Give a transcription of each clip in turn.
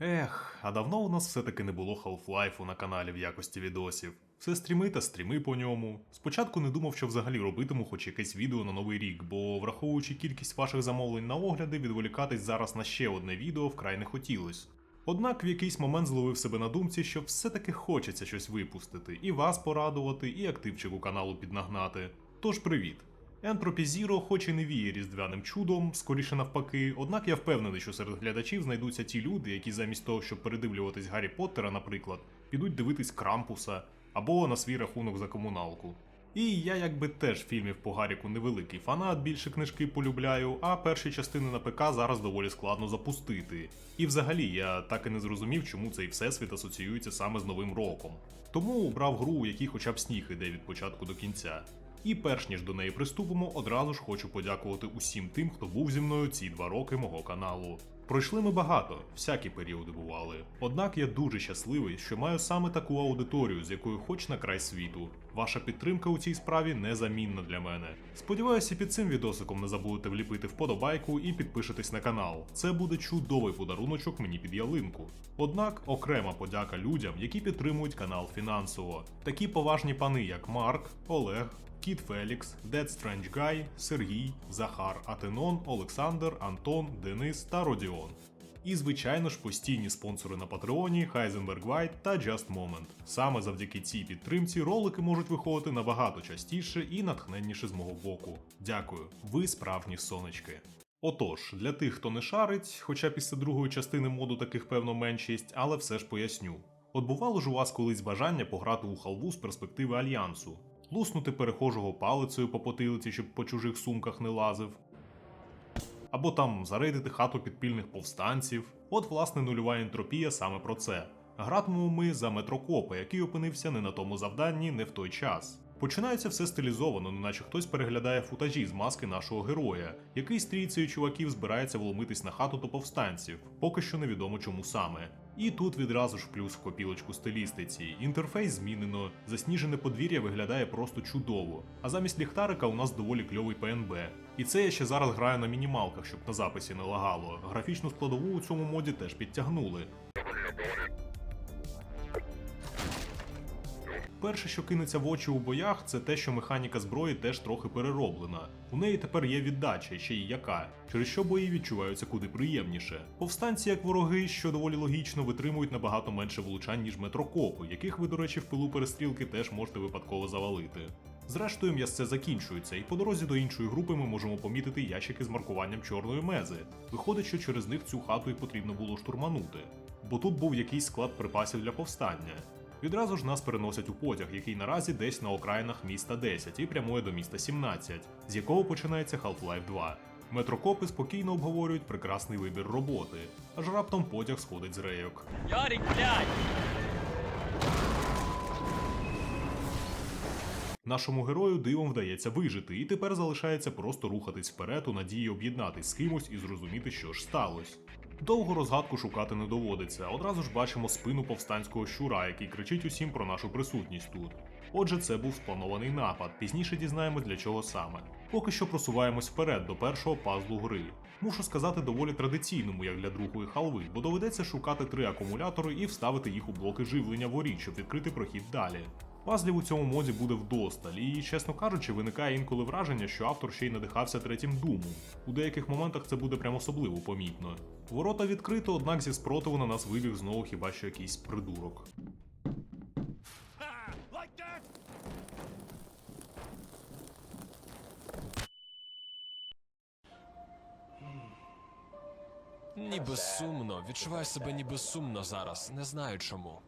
Ех, а давно у нас все-таки не було Half-Life на каналі в якості відосів. Все стріми та стріми по ньому. Спочатку не думав, що взагалі робитиму хоч якесь відео на новий рік, бо враховуючи кількість ваших замовлень на огляди, відволікатись зараз на ще одне відео вкрай не хотілось. Однак в якийсь момент зловив себе на думці, що все-таки хочеться щось випустити, і вас порадувати, і активчику каналу піднагнати. Тож привіт! Entropy Zero хоч і не віє різдвяним чудом, скоріше навпаки, однак я впевнений, що серед глядачів знайдуться ті люди, які замість того, щоб передивлюватись Гаррі Поттера, наприклад, підуть дивитись Крампуса або на свій рахунок за комуналку. І я якби теж фільмів по Гаріку невеликий фанат, більше книжки полюбляю, а перші частини на ПК зараз доволі складно запустити. І взагалі я так і не зрозумів, чому цей всесвіт асоціюється саме з Новим роком. Тому обрав гру, у якій хоча б сніг іде від початку до кінця. І перш ніж до неї приступимо, одразу ж хочу подякувати усім тим, хто був зі мною ці два роки мого каналу. Пройшли ми багато, всякі періоди бували. Однак я дуже щасливий, що маю саме таку аудиторію, з якою хоч на край світу. Ваша підтримка у цій справі незамінна для мене. Сподіваюся, під цим відосиком не забудете вліпити вподобайку і підпишитесь на канал. Це буде чудовий подаруночок мені під ялинку. Однак окрема подяка людям, які підтримують канал фінансово. Такі поважні пани, як Марк, Олег, Кіт Фелікс, Dead Strange Guy, Сергій, Захар, Атенон, Олександр, Антон, Денис та Родіон. І, звичайно ж, постійні спонсори на Патреоні Heisenberg White та Just Moment. Саме завдяки цій підтримці ролики можуть виходити набагато частіше і натхненніше з мого боку. Дякую, ви справжні сонечки. Отож, для тих, хто не шарить, хоча після другої частини моду таких певно меншість, але все ж поясню. От бувало ж у вас колись бажання пограти у халву з перспективи альянсу, луснути перехожого палицею по потилиці, щоб по чужих сумках не лазив, або там зарейдити хату підпільних повстанців. От власне нульова ентропія саме про це. Гратимемо ми за метрокопа, який опинився не на тому завданні, не в той час. Починається все стилізовано, неначе хтось переглядає футажі з маски нашого героя, який з трійцею чуваків збирається вломитись на хату до повстанців, поки що невідомо чому саме. І тут відразу ж плюс в копілочку стилістиці. Інтерфейс змінено, засніжене подвір'я виглядає просто чудово. А замість ліхтарика у нас доволі кльовий ПНБ. І це я ще зараз граю на мінімалках, щоб на записі не лагало. Графічну складову у цьому моді теж підтягнули. Перше, що кинеться в очі у боях, це те, що механіка зброї теж трохи перероблена. У неї тепер є віддача, ще й яка, через що бої відчуваються куди приємніше. Повстанці, як вороги, що доволі логічно, витримують набагато менше влучань, ніж метрокопи, яких ви, до речі, в пилу перестрілки теж можете випадково завалити. Зрештою, м'ясце закінчується, і по дорозі до іншої групи ми можемо помітити ящики з маркуванням чорної мези. Виходить, що через них цю хату і потрібно було штурманути. Бо тут був якийсь склад припасів для повстання. Відразу ж нас переносять у потяг, який наразі десь на окраїнах міста 10 і прямує до міста 17, з якого починається Half-Life 2. Метрокопи спокійно обговорюють прекрасний вибір роботи, аж раптом потяг сходить з рейок. Ярик, блядь! Нашому герою дивом вдається вижити, і тепер залишається просто рухатись вперед у надії об'єднатись з кимось і зрозуміти, що ж сталося. Довго розгадку шукати не доводиться, одразу ж бачимо спину повстанського щура, який кричить усім про нашу присутність тут. Отже, це був спланований напад, пізніше дізнаємо для чого саме. Поки що просуваємось вперед до першого пазлу гри. Мушу сказати доволі традиційному, як для другої халви, бо доведеться шукати три акумулятори і вставити їх у блоки живлення воріт, щоб відкрити прохід далі. Пазлів у цьому моді буде вдосталь, і, чесно кажучи, виникає інколи враження, що автор ще й надихався третім думом. У деяких моментах це буде прям особливо помітно. Ворота відкрито, однак зі спротиву на нас вибіг знову хіба що якийсь придурок. Ніби сумно, відчуваю себе ніби сумно зараз, не знаю чому.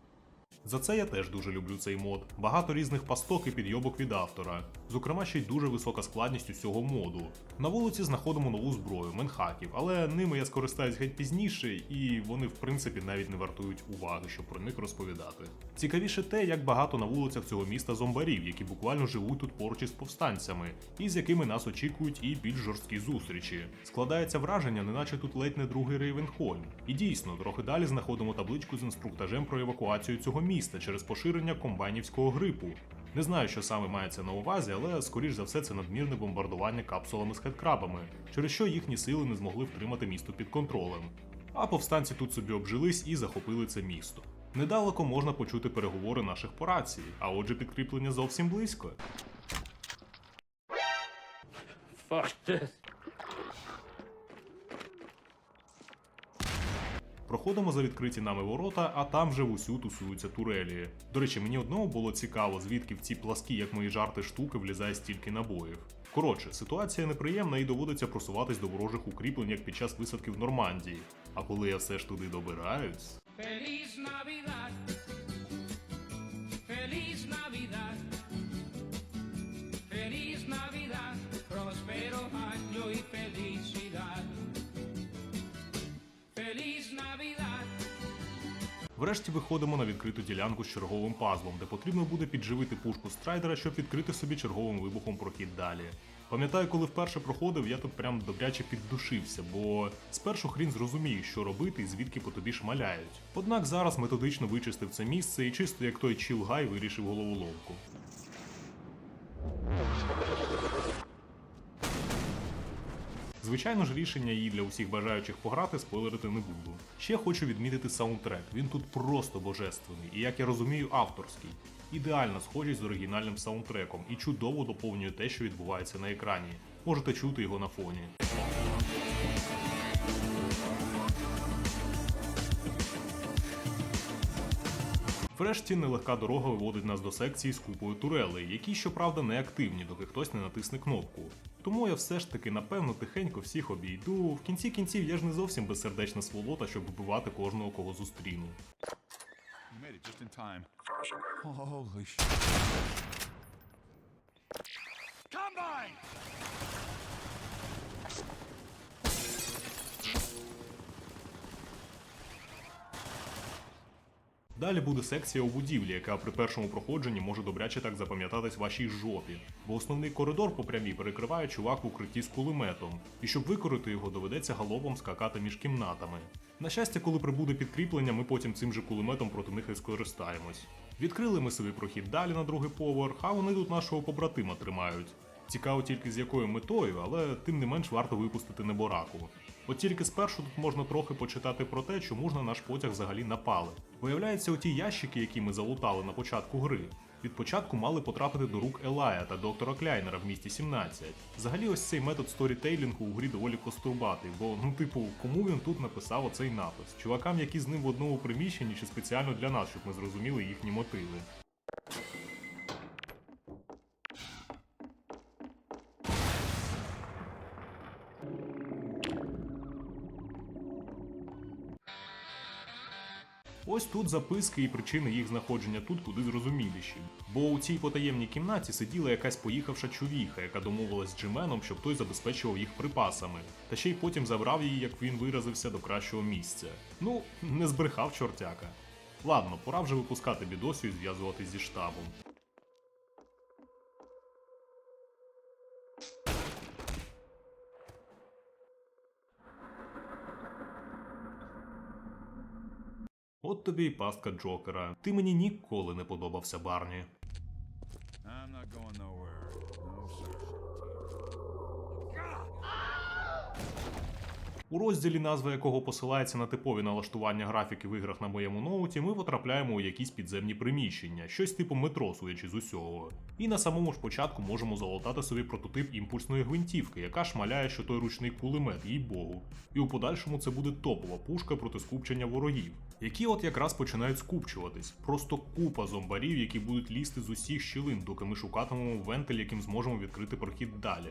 За це я теж дуже люблю цей мод. Багато різних пасток і підйобок від автора. Зокрема, ще й дуже висока складність усього моду. На вулиці знаходимо нову зброю, менхаків, але ними я скористаюсь геть пізніше, і вони в принципі навіть не вартують уваги, щоб про них розповідати. Цікавіше те, як багато на вулицях цього міста зомбарів, які буквально живуть тут поруч із повстанцями, і з якими нас очікують і більш жорсткі зустрічі. Складається враження, неначе тут ледь не другий Рейвенхольм. І дійсно, трохи далі знаходимо табличку з інструктажем про евакуацію цього міста через поширення комбайнівського грипу. Не знаю, що саме мається на увазі, але скоріш за все це надмірне бомбардування капсулами з хедкрабами, через що їхні сили не змогли втримати місто під контролем. А повстанці тут собі обжились і захопили це місто. Недалеко можна почути переговори наших по рації, а отже підкріплення зовсім близько. Fuck this. Проходимо за відкриті нами ворота, а там вже усю тусуються турелі. До речі, мені одного було цікаво, звідки в ці пласкі, як мої жарти, штуки влізає стільки набоїв. Коротше, ситуація неприємна і доводиться просуватись до ворожих укріплень, як під час висадки в Нормандії. А коли я все ж туди добираюсь. Врешті виходимо на відкриту ділянку з черговим пазлом, де потрібно буде підживити пушку страйдера, щоб відкрити собі черговим вибухом прохід далі. Пам'ятаю, коли вперше проходив, я тут прям добряче піддушився, бо спершу хрін зрозуміє, що робити і звідки по тобі шмаляють. Однак зараз методично вичистив це місце і чисто як той чіл гай вирішив головоломку. Звичайно ж, рішення її для усіх бажаючих пограти спойлерити не буду. Ще хочу відмітити саундтрек. Він тут просто божественний, і як я розумію, авторський. Ідеально схожий з оригінальним саундтреком і чудово доповнює те, що відбувається на екрані. Можете чути його на фоні. Врешті нелегка дорога виводить нас до секції з купою турелей, які, щоправда, не активні, доки хтось не натисне кнопку. Тому я все ж таки напевно тихенько всіх обійду. В кінці кінців я ж не зовсім безсердечна сволота, щоб вбивати кожного, кого зустріну. Holy! Combine! Далі буде секція у будівлі, яка при першому проходженні може добряче так запам'ятатись вашій жопі, бо основний коридор по прямій перекриває чувак в укритті з кулеметом, і щоб викорити його, доведеться галопом скакати між кімнатами. На щастя, коли прибуде підкріплення, ми потім цим же кулеметом проти них і скористаємось. Відкрили ми собі прохід далі на другий поверх, а вони тут нашого побратима тримають. Цікаво тільки з якою метою, але тим не менш варто випустити небораку. От тільки спершу тут можна трохи почитати про те, чому ж на наш потяг взагалі напали. Виявляється, оті ящики, які ми залутали на початку гри, від початку мали потрапити до рук Елая та доктора Кляйнера в місті 17. Взагалі, ось цей метод сторітейлінгу у грі доволі кострубатий, бо ну, типу, кому він тут написав оцей напис? Чувакам, які з ним в одному приміщенні, чи спеціально для нас, щоб ми зрозуміли їхні мотиви. Ось тут записки і причини їх знаходження тут куди зрозуміліші. Бо у цій потаємній кімнаті сиділа якась поїхавша чувіха, яка домовилась з Джименом, щоб той забезпечував їх припасами, та ще й потім забрав її, як він виразився, до кращого місця. Ну, не збрехав чортяка. Ладно, пора вже випускати бідосю і зв'язуватись зі штабом. От тобі і пастка Джокера. Ти мені ніколи не подобався, Барні. I'm not going nowhere. У розділі, назва якого посилається на типові налаштування графіки в іграх на моєму ноуті, ми потрапляємо у якісь підземні приміщення, щось типу метро, судячи з усього. І на самому ж початку можемо залатати собі прототип імпульсної гвинтівки, яка шмаляє, що той ручний кулемет, їй богу. І у подальшому це буде топова пушка проти скупчення ворогів, які от якраз починають скупчуватись. Просто купа зомбарів, які будуть лізти з усіх щілин, доки ми шукатимемо вентиль, яким зможемо відкрити прохід далі.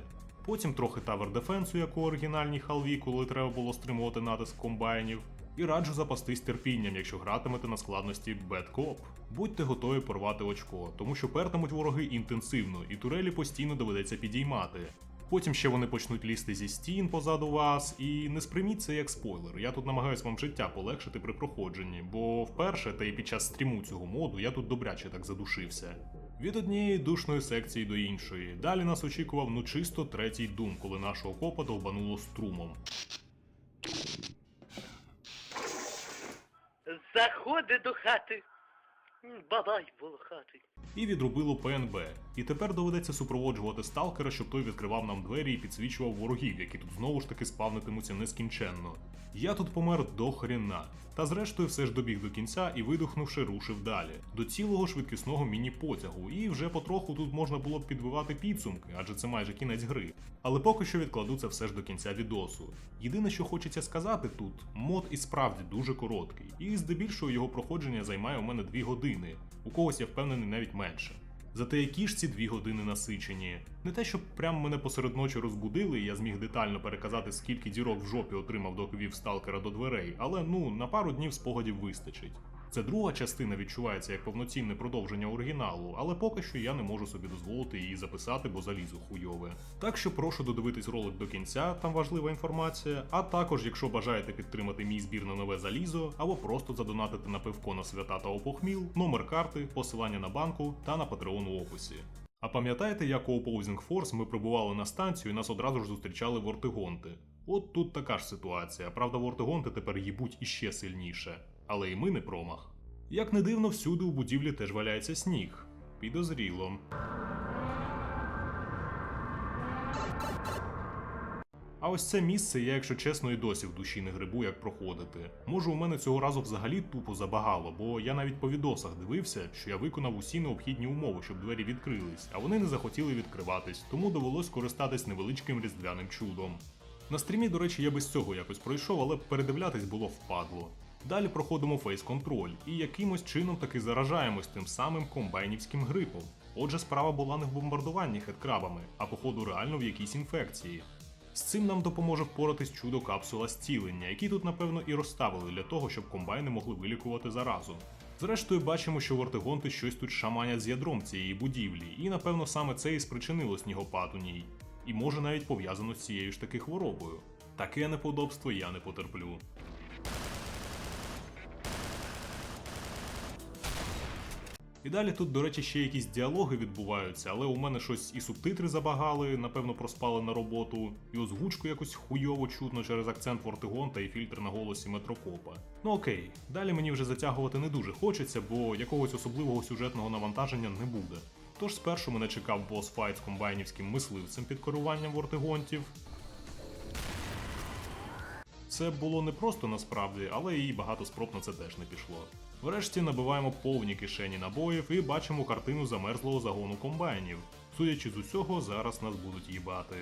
Потім трохи тавер дефенсу, як у оригінальній халві, коли треба було стримувати натиск комбайнів. І раджу запастись терпінням, якщо гратимете на складності Bad Cop. Будьте готові порвати очко, тому що пертимуть вороги інтенсивно, і турелі постійно доведеться підіймати. Потім ще вони почнуть лізти зі стін позаду вас, і не сприйміть це як спойлер. Я тут намагаюсь вам життя полегшити при проходженні, бо вперше, та й під час стріму цього моду, я тут добряче так задушився. Від однієї душної секції до іншої. Далі нас очікував ну чисто третій дум, коли нашого копа довбануло струмом. Заходи до хати. М, Бабай волохатий. і відрубило ПНБ. І тепер доведеться супроводжувати сталкера, щоб той відкривав нам двері і підсвічував ворогів, які тут знову ж таки спавнитимуться нескінченно. Я тут помер до хрена. Та зрештою все ж добіг до кінця і видихнувши, рушив далі. До цілого швидкісного міні-потягу, і вже потроху тут можна було б підбивати підсумки, адже це майже кінець гри. Але поки що відкладу це все ж до кінця відосу. Єдине, що хочеться сказати тут, мод і справді дуже короткий, і здебільшого його проходження займає у мене 2 години. У когось я впевнений навіть менше. Зате які ж ці дві години насичені. Не те, щоб прямо мене посеред ночі розбудили, і я зміг детально переказати, скільки дірок в жопі отримав, доки вів сталкера до дверей, але ну на пару днів спогадів вистачить. Це друга частина відчувається як повноцінне продовження оригіналу, але поки що я не можу собі дозволити її записати, бо залізо хуйове. Так що прошу додивитись ролик до кінця, там важлива інформація. А також, якщо бажаєте підтримати мій збір на нове залізо, або просто задонатити на пивко на свята та опохміл, номер карти, посилання на банку та на патреон у описі. А пам'ятаєте, як у Opposing Force ми прибували на станцію і нас одразу ж зустрічали вортигонти? От тут така ж ситуація. Правда, вортигонти тепер їбуть іще сильніше. Але і ми не промах. Як не дивно, всюди у будівлі теж валяється сніг. Підозріло. А ось це місце я, якщо чесно, і досі в душі не грибу, як проходити. Може, у мене цього разу взагалі тупо забагало, бо я навіть по відосах дивився, що я виконав усі необхідні умови, щоб двері відкрились, а вони не захотіли відкриватись, тому довелось користатись невеличким різдвяним чудом. На стрімі, до речі, я без цього якось пройшов, але передивлятись було впадло. Далі проходимо фейс-контроль і якимось чином таки заражаємось тим самим комбайнівським грипом. Отже, справа була не в бомбардуванні хедкрабами, а походу реально в якійсь інфекції. З цим нам допоможе впоратись чудо капсула зцілення, які тут напевно і розставили для того, щоб комбайни могли вилікувати заразу. Зрештою, бачимо, що вортигонти щось тут шаманять з ядром цієї будівлі, і напевно саме це і спричинило снігопад у ній. І може навіть пов'язано з цією ж таки хворобою. Таке неподобство я не потерплю. І далі тут, до речі, ще якісь діалоги відбуваються, але у мене щось і субтитри забагали, напевно, проспали на роботу, і озвучку якось хуйово чутно через акцент Вортигонта і фільтр на голосі Метрокопа. Ну окей, далі мені вже затягувати не дуже хочеться, бо якогось особливого сюжетного навантаження не буде. Тож спершу мене чекав босс-файт з комбайнівським мисливцем під керуванням Вортигонтів. Це було не просто насправді, але і багато спроб на це теж не пішло. Врешті набиваємо повні кишені набоїв і бачимо картину замерзлого загону комбайнів. Судячи з усього, зараз нас будуть їбати.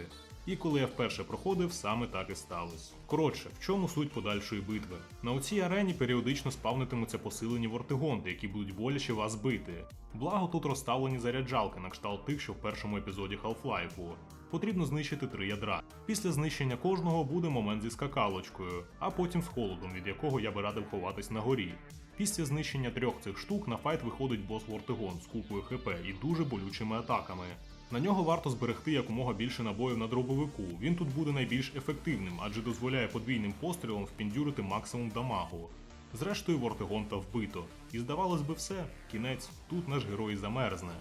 І коли я вперше проходив, саме так і сталося. Коротше, в чому суть подальшої битви? На оцій арені періодично спавнитимуться посилені вортигонти, які будуть боляче вас бити. Благо тут розставлені заряджалки на кшталт тих, що в першому епізоді Half-Life. Потрібно знищити три ядра. Після знищення кожного буде момент зі скакалочкою, а потім з холодом, від якого я би радив ховатись на горі. Після знищення трьох цих штук на файт виходить бос Вортигон з купою ХП і дуже болючими атаками. На нього варто зберегти якомога більше набоїв на дробовику. Він тут буде найбільш ефективним, адже дозволяє подвійним пострілом впіндюрити максимум дамагу. Зрештою, Вортигонта вбито. І здавалось би все, кінець, тут наш герой замерзне.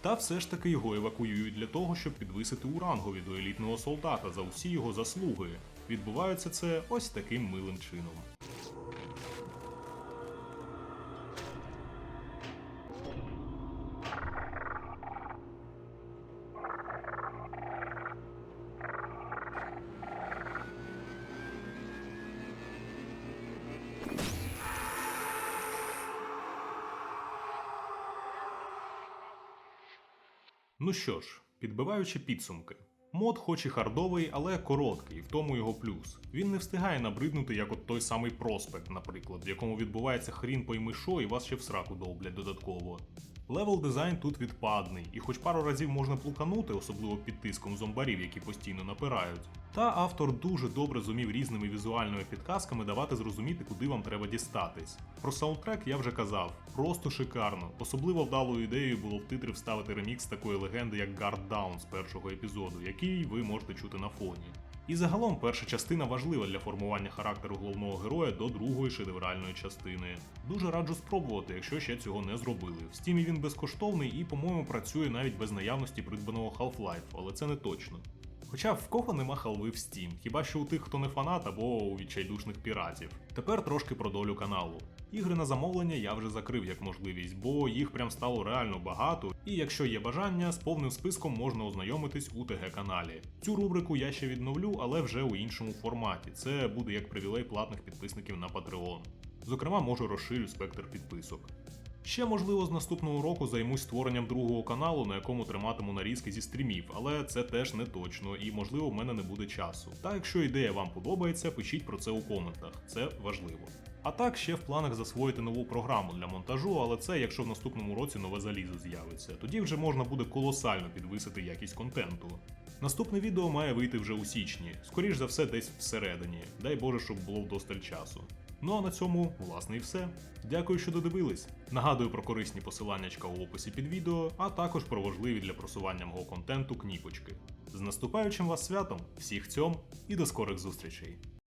Та все ж таки його евакуюють для того, щоб підвисити у рангові до елітного солдата за усі його заслуги. Відбувається це ось таким милим чином. Ну що ж, підбиваючи підсумки. Мод хоч і хардовий, але короткий, в тому його плюс. Він не встигає набриднути, як от той самий проспект, наприклад, в якому відбувається хрін пойми що і вас ще в сраку довблять додатково. Левел дизайн тут відпадний, і хоч пару разів можна плуканути, особливо під тиском зомбарів, які постійно напирають. Та автор дуже добре зумів різними візуальними підказками давати зрозуміти, куди вам треба дістатись. Про саундтрек я вже казав, просто шикарно. Особливо вдалою ідеєю було в титри вставити ремікс такої легенди, як Guard Down з першого епізоду, який ви можете чути на фоні. І загалом перша частина важлива для формування характеру головного героя до другої шедевральної частини. Дуже раджу спробувати, якщо ще цього не зробили. В стімі він безкоштовний і, по-моєму, працює навіть без наявності придбаного Half-Life, але це не точно. Хоча в кого нема халви в Steam, хіба що у тих, хто не фанат або у відчайдушних піратів. Тепер трошки про долю каналу. Ігри на замовлення я вже закрив як можливість, бо їх прям стало реально багато, і якщо є бажання, з повним списком можна ознайомитись у ТГ каналі. Цю рубрику я ще відновлю, але вже у іншому форматі. Це буде як привілей платних підписників на Patreon. Зокрема, можу розширю спектр підписок. Ще, можливо, з наступного року займусь створенням другого каналу, на якому триматиму нарізки зі стрімів, але це теж не точно і, можливо, в мене не буде часу. Та якщо ідея вам подобається, пишіть про це у коментах, це важливо. А так, ще в планах засвоїти нову програму для монтажу, але це якщо в наступному році нове залізо з'явиться. Тоді вже можна буде колосально підвисити якість контенту. Наступне відео має вийти вже у січні, скоріш за все, десь всередині. Дай Боже, щоб було вдосталь часу. Ну а на цьому, власне, і все. Дякую, що додивились. Нагадую про корисні посиланнячка у описі під відео, а також про важливі для просування мого контенту кніпочки. З наступаючим вас святом, всіх цьом і до скорих зустрічей!